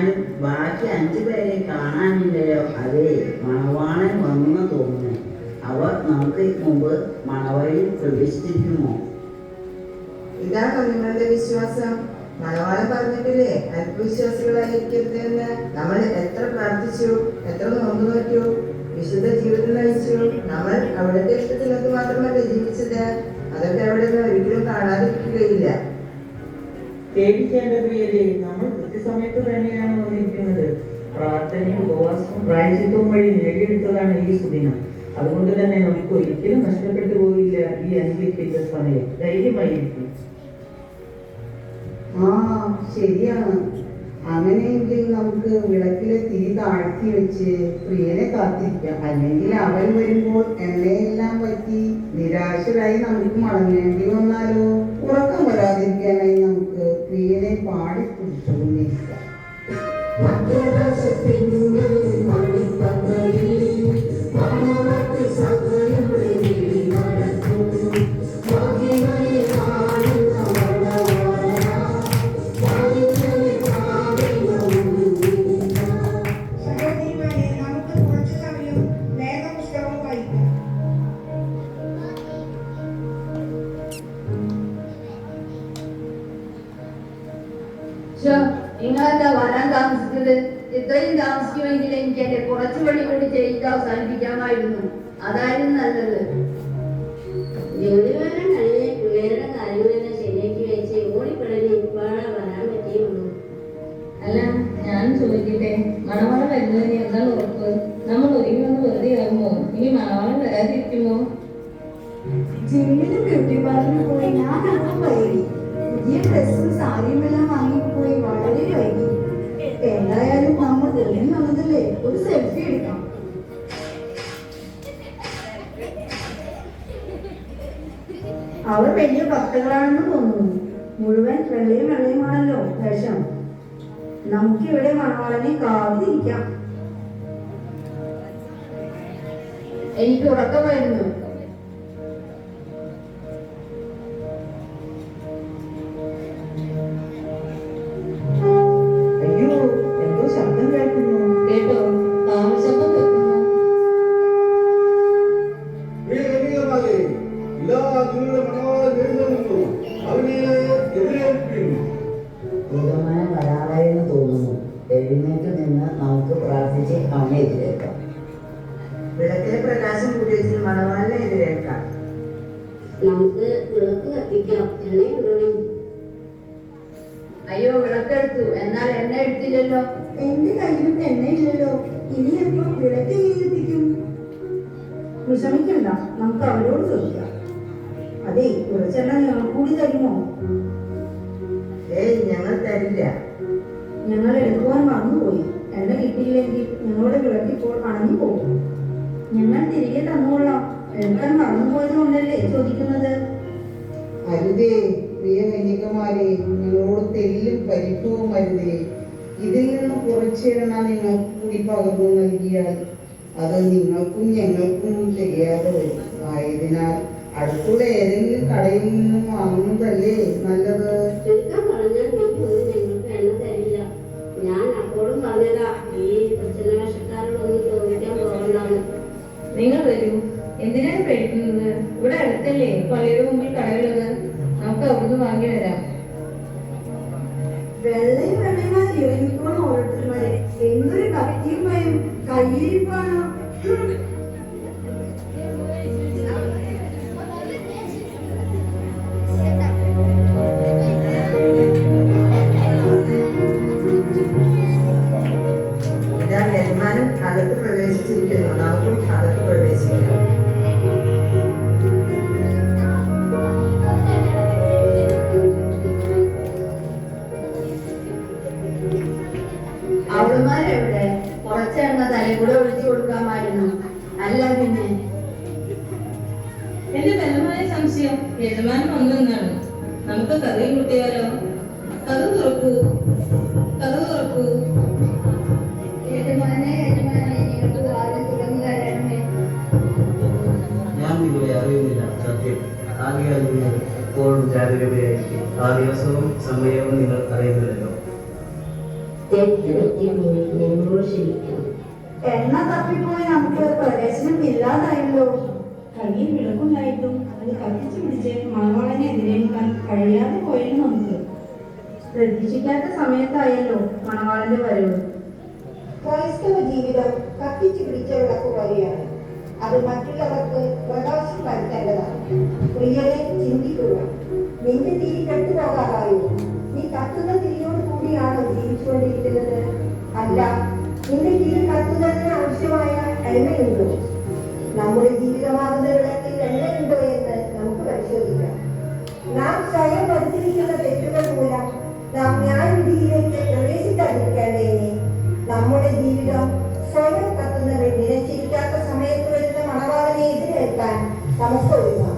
എന്നാലും ബാക്കി അഞ്ചു പേരെ കാണാനില്ലയോ? അതേ മണവാണൻ വന്നു തോന്നുന്നു. അവർ നമുക്ക് മുമ്പ് മണവഴിയിൽ പ്രവേശിച്ചിരിക്കുമോ ഇതാ നിങ്ങളുടെ വിശ്വാസം. മണവാളൻ പറഞ്ഞിട്ടില്ലേ അല്പവിശ്വാസികളായിരിക്കരുതെന്ന് നമ്മൾ എത്ര പ്രാർത്ഥിച്ചു എത്ര നോമ്പ് നോക്കൂ വിശുദ്ധ ജീവിതം നയിച്ചു. നമ്മൾ അവിടുത്തെ ഇഷ്ടത്തിനൊക്കെ മാത്രമല്ല ജീവിച്ചത്. അതൊക്കെ അവിടെ നിന്ന് ഒരിക്കലും കാണാതിരിക്കുകയില്ല. പേടിക്കേണ്ടത് നമ്മൾ കൃത്യസമയത്ത് തന്നെയാണ് വന്നിരിക്കുന്നത്. പ്രാർത്ഥനയും ഉപവാസവും പ്രായചിത്വവും വഴി നേടിയെടുത്തതാണ് ഈ സുദിനം. അതുകൊണ്ട് തന്നെ നമുക്ക് ഒരിക്കലും നഷ്ടപ്പെട്ടു പോവില്ല ഈ അനുഭവിക്കുന്ന സമയം. ധൈര്യമായിരിക്കും. ആ ശരിയാണ്. അങ്ങനെയെങ്കിൽ നമുക്ക് വിളക്കിലെ തിരി താഴ്ത്തി വെച്ച് പ്രിയനെ കാത്തിരിക്കാം. അല്ലെങ്കിൽ അവൻ വരുമ്പോൾ എണ്ണയെല്ലാം പറ്റി നിരാശരായി നമുക്ക് മടങ്ങേണ്ടി വന്നാലോ? ഉറക്കം വരാതിരിക്കാനായി നമുക്ക് നിങ്ങളെന്താ വരാൻ താമസിച്ചത്? ഇത്രയും താമസിക്കുമെങ്കിൽ എനിക്ക് എന്റെ കുറച്ചു പണി കൂടി ചെയ്ത് അവസാനിപ്പിക്കാമായിരുന്നു. അതായിരുന്നു നല്ലത്. ജോലിവാരം കഴിഞ്ഞ് പിള്ളേരുടെ കാര്യങ്ങളെല്ലാം ശരിയാക്കി വെച്ച് ഓടിപ്പിടഞ്ഞ് ഇപ്പാടെ വരാൻ പറ്റിയുള്ളൂ. അല്ല ഞാൻ ചോദിക്കട്ടെ? മണവാളൻ വരുന്നതിന് എന്താണ് ഉറപ്പ്? നമ്മൾ ഒരുങ്ങി വന്ന് വെറുതെ ആകുമോ ഇനി മണവാളം വരാതിരിക്കുമോ? ജിമ്മിന് ബ്യൂട്ടി പാർലറിൽ പോയി അവർ വലിയ ഭക്തകളാണെന്ന് തോന്നുന്നു. മുഴുവൻ വെള്ളയും വെള്ളയുമാണല്ലോ വേഷം. നമുക്കിവിടെ മണവാളനെ കാത്തിരിക്കാം. എനിക്ക് ഉറക്കമായിരുന്നു അവനെ എതിരേൽക്കാം വിളക്കിലെ പ്രകാശം കൂടിയതിന് മണവാളിനെ എതിരേക്കാം നമുക്ക് വിളക്ക് കത്തിക്കാം എണ്ണയും ഇടണം. അയ്യോ വിളക്കെടുത്തു. എന്നാൽ എണ്ണ എടുത്തില്ലല്ലോ? എന്റെ കയ്യിലും എണ്ണയില്ലല്ലോ ഇനി എപ്പോ വിളക്ക് എത്തിക്കും വിഷമിക്കണ്ട നമുക്ക് അവരോട് ചോദിക്കാം. അതെ കുറച്ചെണ്ണ ഞങ്ങൾ കൂടി തരുമോ? ഏയ് ഞങ്ങൾ തരില്ല. ഞങ്ങൾ എടുക്കുവാൻ മറന്നുപോയി. എണ്ണ കിട്ടിയില്ലെങ്കിൽ ഞങ്ങളുടെ വിളക്കിപ്പോൾ അണഞ്ഞു പോകും. ഞങ്ങൾ തിരികെ തന്നുകൊള്ളാം. എടുക്കാൻ മറന്നുപോയത് കൊണ്ടല്ലേ ചോദിക്കുന്നത്? അരുതേ പ്രിയ കന്യകമാരെ നിങ്ങളോട് തെല്ലും പരിഭവം അരുതേ. ഇതിൽ നിന്ന് കുറച്ചെണ്ണ നിങ്ങൾക്ക് കൂടി പകർന്നു നൽകിയാൽ അത് നിങ്ങൾക്കും ഞങ്ങൾക്കും തികയാതെ വരും ആയതിനാൽ അടുത്തുള്ള ഏതെങ്കിലും കടയിൽ നിന്നും വാങ്ങുന്നതല്ലേ നല്ലത്? പറഞ്ഞതാ. ഈ പ്രശ്ന വേഷക്കാരോടൊന്നും ചോദിക്കാൻ പോകണ്ടാന്ന്. നിങ്ങൾ വരൂ. എന്തിനാണ് പേടിക്കുന്നത് ഇവിടെ അടുത്തല്ലേ? പള്ളിയുടെ മുമ്പിൽ കടയുള്ളത്. നമുക്ക് അവിടുന്ന് വാങ്ങി വരാം. വെള്ളയും വെള്ളയുമായി ഇറങ്ങിക്കോളും ഓരോരുത്തരുമാരെ. എന്തൊരു ഭക്തിയും ഭയം കയ്യിരിപ്പാണ് അല്ല പിന്നെ? എന്റെ ബലമായ സംശയം യജമാനം ഒന്നെന്നാണ് നമുക്ക് കഥയും കൂട്ടിയാലോ? കഥ തുറക്കൂ. കഥ തുറക്കൂ. നിങ്ങൾ എപ്പോഴും ജാഗ്രതയായിരിക്കും. ആ ദിവസവും സമയവും നിങ്ങൾ അറിയുന്നില്ലല്ലോ തെറ്റ് പറ്റിപ്പോയി ഞങ്ങളോട് ക്ഷമിക്കണം എണ്ണ തപ്പിപ്പോയി നമുക്ക് പ്രവേശനം ഇല്ലാതായല്ലോ. കയ്യിൽ വിളക്കുണ്ടായിട്ടും അത് കത്തിച്ചു പിടിച്ച് മണവാളനെ എതിരേൽക്കാൻ കഴിയാതെ പോയിരുന്നു നമുക്ക്. പ്രതീക്ഷിക്കാത്ത സമയത്തായല്ലോ മണവാളന്റെ വരവ്. ക്രൈസ്തവ ജീവിതം കത്തിച്ചു പിടിച്ച വിളക്ക് പോലെയാണ്. അത് മറ്റുള്ളവർക്ക് പ്രകാശം വരുത്തേണ്ടതാണ്. പ്രിയരെ ചിന്തിക്കുക. നിന്റെ തിരി കെട്ടുപോകാറായോ? നീ കത്തുന്ന തിരിയോട് കൂടിയാണോ ജീവിച്ചുകൊണ്ടിരിക്കുന്നത്? അല്ല എണ്ണയുണ്ടോ നമ്മുടെ ജീവിതമാകുന്ന വിളക്കിൽ എണ്ണയുണ്ടോ എന്ന് നമുക്ക് പരിശോധിക്കാം. നാം സ്വയം വരുത്തിയിരിക്കുന്ന തെറ്റുകൾ മൂലം നാം ന്യായവിധിയിലേക്ക് പ്രവേശിക്കാതിരിക്കേണ്ടതിനെ നമ്മുടെ ജീവിതം സ്വയം കത്തുന്ന വെണ്ണിനെ ചിരിക്കാത്ത സമയത്ത് വരുന്ന മണവാളനെ എതിരേൽക്കാൻ നമുക്ക് ഒരുങ്ങാം.